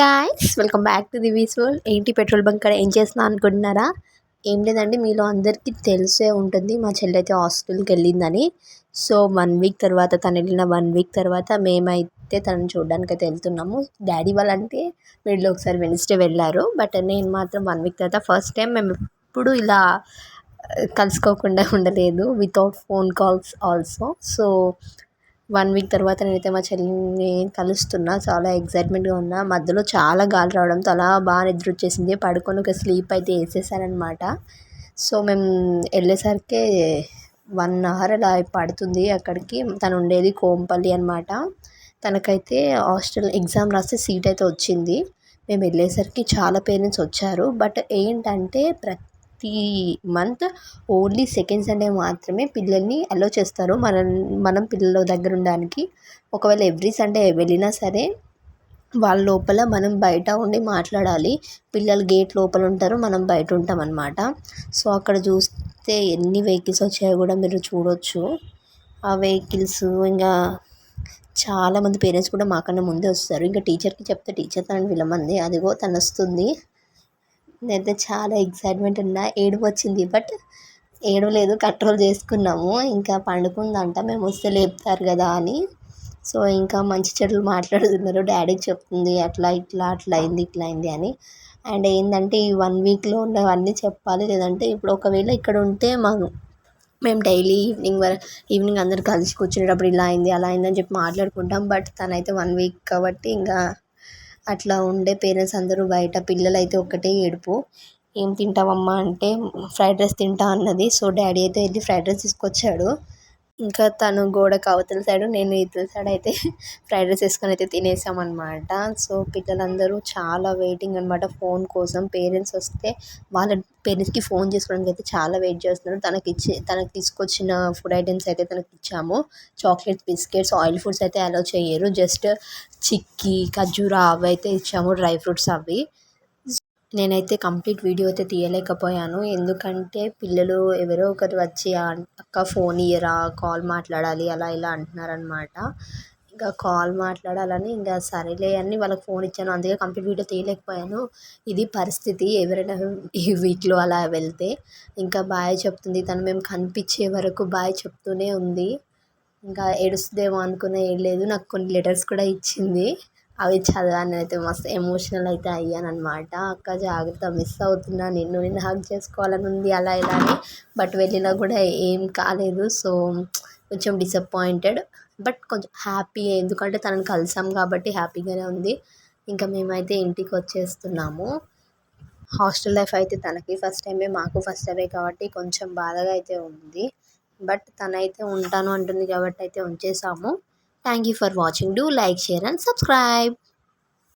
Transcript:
Guys welcome back to the visual ఏంటి petrol bunk కాడ ఏం చేస్తున్నా అనుకుంటున్నారా? ఏం లేదండి మీలో అందరికీ తెలిసే ఉంటుంది. మా చెల్లి అయితే హాస్టల్కి వెళ్ళిందని. సో వన్ వీక్ తర్వాత తను వెళ్ళిన వన్ వీక్ తర్వాత మేమైతే తనని చూడడానికి అయితే వెళ్తున్నాము. డాడీ వాళ్ళంటే వీళ్ళు ఒకసారి వెన్స్డే వెళ్ళారు. బట్ నేను మాత్రం వన్ వీక్ తర్వాత ఫస్ట్ టైం మేము ఎప్పుడు ఇలా కలుసుకోకుండా ఉండలేదు. Without phone calls also so one week తర్వాత నేనైతే మా చెల్లిని కలుస్తున్నా చాలా ఎగ్జైట్మెంట్గా ఉన్నా. మధ్యలో చాలా గాలి రావడంతో అలా బాగా నిద్ర వచ్చేసింది. పడుకొని ఒక స్లీప్ అయితే వేసేసానమాట సో మేము వెళ్ళేసరికి వన్ అవర్ అలా పడుతుంది అక్కడికి. తను ఉండేది కోంపల్లి అనమాట తనకైతే హాస్టల్ ఎగ్జామ్ రాస్తే సీట్ అయితే వచ్చింది. మేము వెళ్ళేసరికి చాలా పేరెంట్స్ వచ్చారు. బట్ ఏంటంటే ప్రతి ప్రతి మంత్ ఓన్లీ సెకండ్ సండే మాత్రమే పిల్లల్ని అలో చేస్తారు. మనం మనం పిల్లల దగ్గర ఉండడానికి. ఒకవేళ ఎవ్రీ సండే వెళ్ళినా సరే వాళ్ళ లోపల మనం బయట ఉండి మాట్లాడాలి. పిల్లలు గేట్ లోపల ఉంటారు మనం బయట ఉంటాం అనమాట సో అక్కడ చూస్తే ఎన్ని వెహికల్స్ వచ్చాయో కూడా మీరు చూడొచ్చు. ఆ వెహికల్స్ ఇంకా చాలామంది పేరెంట్స్ కూడా మాకన్నా ముందే వస్తారు. ఇంకా టీచర్కి చెప్తే టీచర్ తనని విలమంది అదిగో తను వస్తుంది నేనైతే చాలా ఎక్సైట్మెంట్ ఉన్నా. ఏడుపు వచ్చింది బట్ ఏడవలేదు. కంట్రోల్ చేసుకున్నాము. ఇంకా పండుకుందంట. మేము వస్తే లేపుతారు కదా అని. సో ఇంకా మంచి చెడులు మాట్లాడుతున్నారు. డాడీకి చెప్తుంది అట్లా ఇట్లా అట్లా అయింది ఇట్లా అయింది అని. అండ్ ఏంటంటే ఈ వన్ వీక్లో ఉన్నవన్నీ చెప్పాలి. లేదంటే ఇప్పుడు ఒకవేళ ఇక్కడ ఉంటే మాకు మేము డైలీ ఈవినింగ్ వర ఈవినింగ్ అందరు కలిసి కూర్చునేటప్పుడు ఇలా అయింది అలా అయింది అని చెప్పి మాట్లాడుకుంటాం. బట్ తనైతే వన్ వీక్ కాబట్టి ఇంకా అట్లా ఉండే పేరెంట్స్ అందరూ బయట పిల్లలైతే ఒక్కటే ఏడుపు. ఏం తింటావమ్మా? అంటే ఫ్రైడ్ రైస్ తింటా అన్నది. సో డాడీ అయితే వెళ్ళి ఫ్రైడ్ రైస్ తీసుకొచ్చాడు. ఇంకా తను గోడకు అవతల సైడ్ నేను ఇతల సైడ్ అయితే ఫ్రైడ్ రైస్ వేసుకొని అయితే తినేసాం అనమాట సో పిల్లలందరూ చాలా వెయిటింగ్ అనమాట ఫోన్ కోసం. పేరెంట్స్ వస్తే వాళ్ళ పేరెంట్స్కి ఫోన్ చేసుకోవడానికి అయితే చాలా వెయిట్ చేస్తున్నారు. తనకి ఇచ్చి తనకి తీసుకొచ్చిన ఫుడ్ ఐటమ్స్ అయితే తనకి ఇచ్చాము. చాక్లెట్స్ బిస్కెట్స్ ఆయిల్ ఫుడ్స్ అయితే అలో చేయరు. జస్ట్ చిక్కీ ఖర్జూరా అవి అయితే ఇచ్చాము. డ్రై ఫ్రూట్స్ అవి. నేనైతే కంప్లీట్ వీడియో అయితే తీయలేకపోయాను. ఎందుకంటే పిల్లలు ఎవరో ఒకరు వచ్చి అక్క ఫోన్ ఇయ్యరా కాల్ మాట్లాడాలి అలా ఇలా అంటున్నారనమాట ఇంకా కాల్ మాట్లాడాలని ఇంకా సరేలే అని వాళ్ళకి ఫోన్ ఇచ్చాను. అందుకే కంప్లీట్ వీడియో తీయలేకపోయాను. ఇది పరిస్థితి. ఎవరైనా ఈ వీక్లో అలా వెళ్తే ఇంకా బాయ్ చెప్తుంది. తను మేము కనిపించే వరకు బాయ్ చెప్తూనే ఉంది. ఇంకా ఏడుస్తుందేమో అనుకునే లేదు. నాకు కొన్ని లెటర్స్ కూడా ఇచ్చింది. అవి చదివాను అయితే మస్తు ఎమోషనల్ అయితే అయ్యాను అనమాట అక్క జాగ్రత్త మిస్ అవుతున్నా నిన్ను నేను హగ్ చేసుకోవాలని ఉంది అలా ఇలా అని. బట్ వెళ్ళినా కూడా ఏం కాలేదు. సో కొంచెం డిసప్పాయింటెడ్ బట్ కొంచెం హ్యాపీ ఎందుకంటే తనని కలిసాం కాబట్టి హ్యాపీగానే ఉంది. ఇంకా మేమైతే ఇంటికి వచ్చేస్తున్నాము. హాస్టల్ లైఫ్ అయితే తనకి ఫస్ట్ టైమే మాకు ఫస్ట్ టైమే కాబట్టి కొంచెం బాధగా అయితే ఉంది. బట్ తనైతే ఉంటాను అంటుంది కాబట్టి అయితే ఉంచేసాము. Thank you for watching. Do like, share and subscribe.